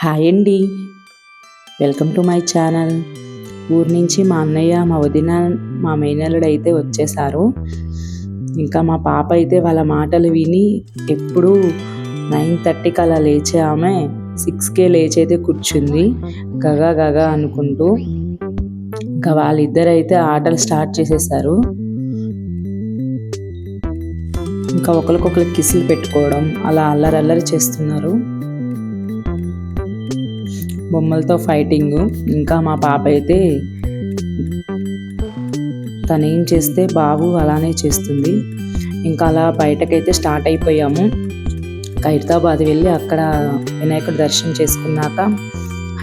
Hi అండి. Welcome to my channel. ఊరి నుంచి మా అన్నయ్య మా వదిన మా మేనల్లుడు అయితే వచ్చేసారు. ఇంకా మా పాప అయితే వాళ్ళ మాటలు విని ఎప్పుడు నైన్ థర్టీకి అలా లేచే ఆమె సిక్స్కే లేచి అయితే కూర్చుంది. గగా గగా అనుకుంటూ ఇంకా వాళ్ళిద్దరు అయితే ఆటలు స్టార్ట్ చేసేసారు. ఇంకా ఒకరికొకరు కిసులు పెట్టుకోవడం అలా అల్లరి అల్లరి చేస్తున్నారు. బొమ్మలతో ఫైటింగ్. ఇంకా మా పాప అయితే తను ఏం చేస్తే బాబు అలానే చేస్తుంది. ఇంకా అలా బయటకైతే స్టార్ట్ అయిపోయాము. ఖైరతాబాద్ వెళ్ళి అక్కడ వినాయకుడు దర్శనం చేసుకున్నాక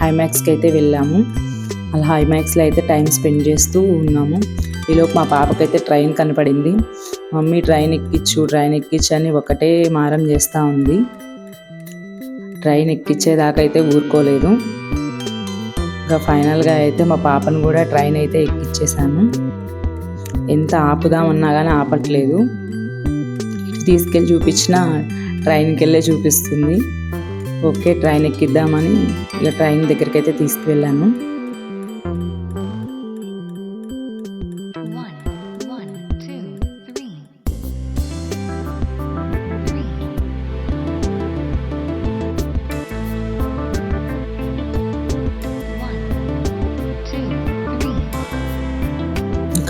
హైమాక్స్కి అయితే వెళ్ళాము. అలా హైమాక్స్లో అయితే టైం స్పెండ్ చేస్తూ ఉన్నాము. ఈలోపు మా పాపకైతే ట్రైన్ కనపడింది. మమ్మీ ట్రైన్ ఎక్కించు ట్రైన్ ఎక్కించు అని ఒకటే మారం చేస్తూ ఉంది. ట్రైన్ ఎక్కించేదాకా అయితే ఊరుకోలేదు. ఇంకా ఫైనల్గా అయితే మా పాపను కూడా ట్రైన్ అయితే ఎక్కించేసాను ఎంత ఆపుదామన్నా కానీ ఆపట్లేదు. తీసుకెళ్ళి చూపించిన ట్రైన్కి వెళ్ళే చూపిస్తుంది. ఓకే ట్రైన్ ఎక్కిద్దామని ఇక ట్రైన్ దగ్గరికి అయితే తీసుకువెళ్ళాను.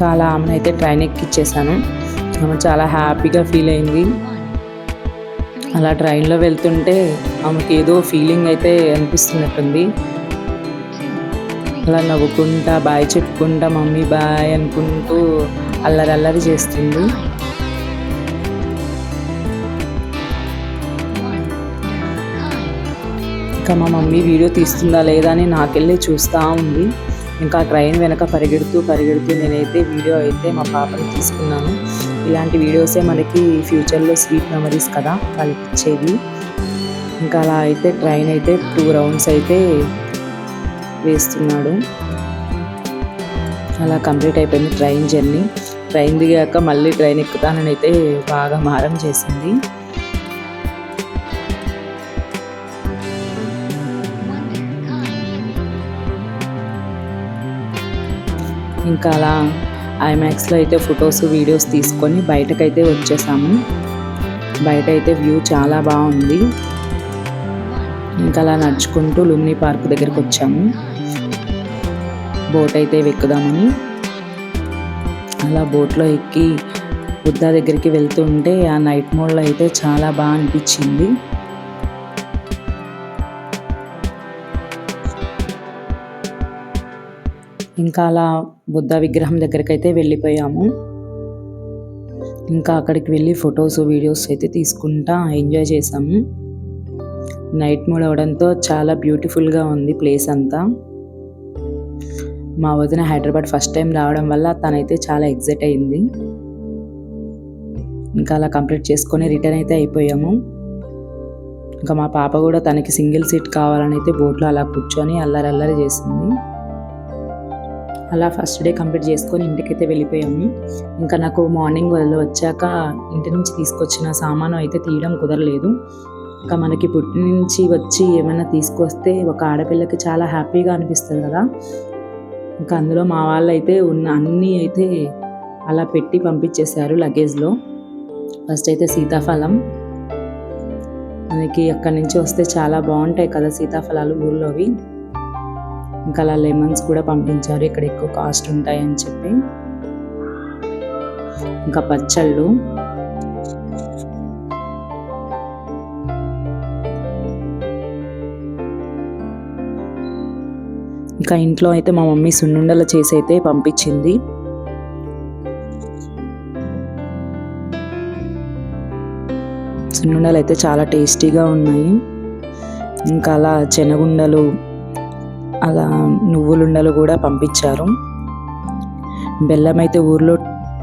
ఇంకా అలా అయితే ట్రైన్ ఎక్కిచ్చేసాను ఆమె చాలా హ్యాపీగా ఫీల్ అయింది. అలా ట్రైన్లో వెళ్తుంటే ఆమెకి ఏదో ఫీలింగ్ అయితే అనిపిస్తున్నట్టుంది. అలా నవ్వుకుంటా బాయ్ చెప్పుకుంటా మమ్మీ బాయ్ అనుకుంటూ అల్లరి అల్లరి చేస్తుంది. ఇంకా మా మమ్మీ వీడియో తీస్తుందా లేదా అని నాకెళ్ళి చూస్తూ ఉంది. ఇంకా ట్రైన్ వెనక పరిగెడుతూ పరిగెడుతూ నేనైతే వీడియో అయితే మా పాపని తీసుకున్నాను. ఇలాంటి వీడియోసే మనకి ఫ్యూచర్లో స్వీట్ మెమరీస్ కదా వాళ్ళకి ఇంకా అలా అయితే ట్రైన్ అయితే టూ రౌండ్స్ అయితే వేస్తున్నాడు. అలా కంప్లీట్ అయిపోయింది ట్రైన్ జర్నీ. ట్రైన్ దిగాక మళ్ళీ ట్రైన్ ఎక్కుతానని అయితే బాగా మారం చేసింది. ఇంకా అలా ఐమాక్స్లో అయితే ఫొటోస్ వీడియోస్ తీసుకొని బయటకైతే వచ్చేసాము. బయట అయితే వ్యూ చాలా బాగుంది. ఇంకా అలా నడుచుకుంటూ లుమ్ని పార్క్ దగ్గరికి వచ్చాము. బోట్ అయితే ఎక్కుదామని. అలా బోట్లో ఎక్కి బుద్ధ దగ్గరికి వెళ్తుంటే ఆ నైట్ మోడ్లో అయితే చాలా బాగా అనిపించింది. ఇంకా అలా బుద్ధ విగ్రహం దగ్గరికి అయితే వెళ్ళిపోయాము. ఇంకా అక్కడికి వెళ్ళి ఫొటోస్ వీడియోస్ అయితే తీసుకుంటా ఎంజాయ్ చేసాము నైట్ మూడ్ అవడంతో చాలా బ్యూటిఫుల్గా ఉంది ప్లేస్ అంతా. మా వదిన హైదరాబాద్ ఫస్ట్ టైం రావడం వల్ల తనైతే చాలా ఎగ్జైట్ అయింది. ఇంకా అలా కంప్లీట్ చేసుకొని రిటర్న్ అయితే అయిపోయాము. ఇంకా మా పాప కూడా తనకి సింగిల్ సీట్ కావాలని అయితే బోట్లో అలా కూర్చొని అల్లరి అల్లరి చేసింది. అలా ఫస్ట్ డే కంప్లీట్ చేసుకొని ఇంటికైతే వెళ్ళిపోయాము. ఇంకా నాకు మార్నింగ్ వాళ్ళు వచ్చాక ఇంటి నుంచి తీసుకొచ్చిన సామాను అయితే తీయడం కుదరలేదు. ఇంకా మనకి పుట్టి నుంచి వచ్చి ఏమైనా తీసుకొస్తే ఒక ఆడపిల్లకి చాలా హ్యాపీగా అనిపిస్తుంది కదా. ఇంకా అందులో మా వాళ్ళు అయితే ఉన్న అన్నీ అయితే అలా పెట్టి పంపించేశారు లగేజ్లో ఫస్ట్ అయితే సీతాఫలం. మనకి అక్కడి నుంచి వస్తే చాలా బాగుంటాయి కదా సీతాఫలాలు ఊళ్ళోవి ఇంకా అలా లెమన్స్ కూడా పంపించారు. ఇక్కడ ఎక్కువ కాస్ట్ ఉంటాయని చెప్పి. ఇంకా పచ్చళ్ళు. ఇంకా ఇంట్లో అయితే మా మమ్మీ సున్నుండలు చేసి అయితే పంపించింది. సున్నుండలు అయితే చాలా టేస్టీగా ఉన్నాయి. ఇంకా అలా శనగుండలు అలా నువ్వులుండలు కూడా పంపించారు. బెల్లం అయితే ఊర్లో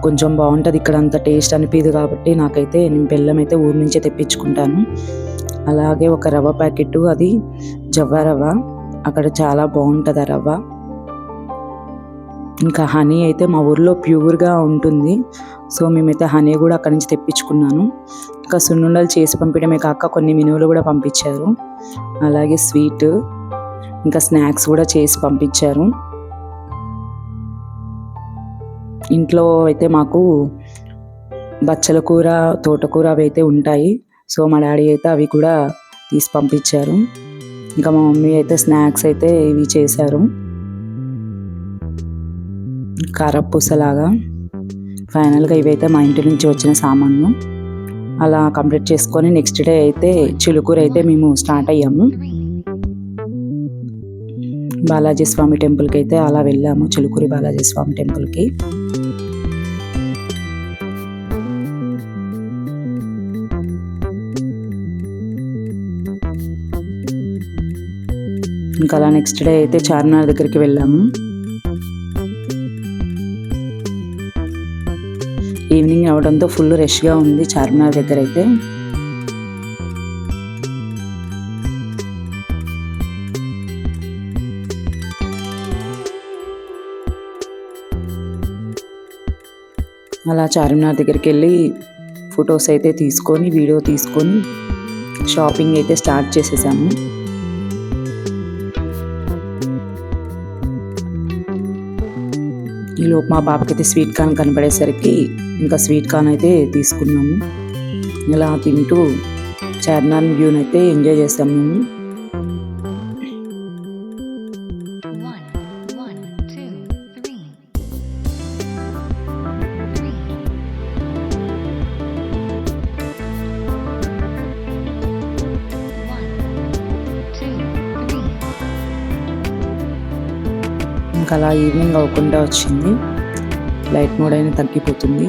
కొంచెం బాగుంటుంది ఇక్కడ అంత టేస్ట్ అనిపించదు కాబట్టి నాకైతే నేను బెల్లం అయితే ఊరు నుంచే తెప్పించుకుంటాను. అలాగే ఒక రవ్వ ప్యాకెట్ అది జవ్వ రవ్వ అక్కడ చాలా బాగుంటుంది ఆ రవ్వ. ఇంకా హనీ అయితే మా ఊర్లో ప్యూర్గా ఉంటుంది. సో మేమైతే హనీ కూడా అక్కడి నుంచి తెప్పించుకున్నాను. ఇంకా సున్నుండలు చేసి పంపించడమే కాక కొన్ని మినువులు కూడా పంపించారు. అలాగే స్వీట్ ఇంకా స్నాక్స్ కూడా చేసి పంపించారు. ఇంట్లో అయితే మాకు బచ్చల కూర తోటకూర అవి అయితే ఉంటాయి. సో మా డాడీ అయితే అవి కూడా తీసి పంపించారు. ఇంకా మా మమ్మీ అయితే స్నాక్స్ అయితే ఇవి చేశారు. కారపూసలాగా. ఫైనల్గా ఇవైతే మా ఇంటి నుంచి వచ్చిన సామాన్లు. అలా కంప్లీట్ చేసుకొని నెక్స్ట్ డే అయితే చిలుకూర అయితే మేము స్టార్ట్ అయ్యాము. బాలాజీ స్వామి టెంపుల్కి అయితే అలా వెళ్ళాము. చిలుకూరి బాలాజీ స్వామి టెంపుల్కి. ఇంకా అలా నెక్స్ట్ డే అయితే చార్మినార్ దగ్గరికి వెళ్ళాము. ఈవినింగ్ అవడంతో ఫుల్ రష్గా ఉంది చార్మినార్ దగ్గర అయితే. అలా చార్మినార్ దగ్గరికి వెళ్ళి ఫొటోస్ అయితే తీసుకొని వీడియో తీసుకొని షాపింగ్ అయితే స్టార్ట్ చేసేసాము. ఈలోపు మా పాపకైతే స్వీట్ కార్న్ కనపడేసరికి ఇంకా స్వీట్ కార్న్ అయితే తీసుకున్నాము. ఇలా తింటూ చార్మినార్ వ్యూని అయితే ఎంజాయ్ చేసాము మేము. ఇంకా అలా ఈవినింగ్ అవ్వకుండా వచ్చింది. లైట్ మోడ్ అయినా తగ్గిపోతుంది.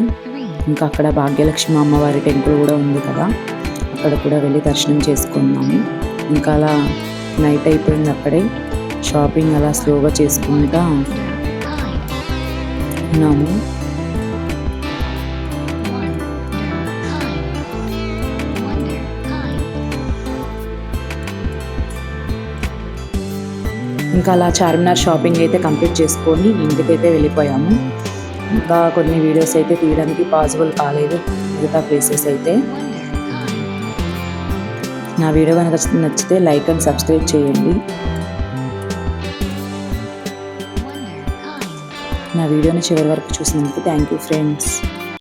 ఇంకా అక్కడ భాగ్యలక్ష్మి అమ్మవారి టెంపుల్ కూడా ఉంది కదా. అక్కడ కూడా వెళ్ళి దర్శనం చేసుకున్నాము ఇంకా అలా నైట్ అయిపోయింది అక్కడే షాపింగ్ అలా స్లోగా చేసుకుంటా ఉన్నాము. ఇంకా అలా చార్మినార్ షాపింగ్ అయితే కంప్లీట్ చేసుకొని ఇంటికైతే వెళ్ళిపోయాము. ఇంకా కొన్ని వీడియోస్ అయితే తీయడానికి పాసిబుల్ కాలేదు మిగతా ప్లేసెస్ అయితే. నా వీడియో కనుక నచ్చితే లైక్ అండ్ సబ్స్క్రైబ్ చేయండి. నా వీడియోని చివరి వరకు చూసినందుకు థ్యాంక్ యూ ఫ్రెండ్స్.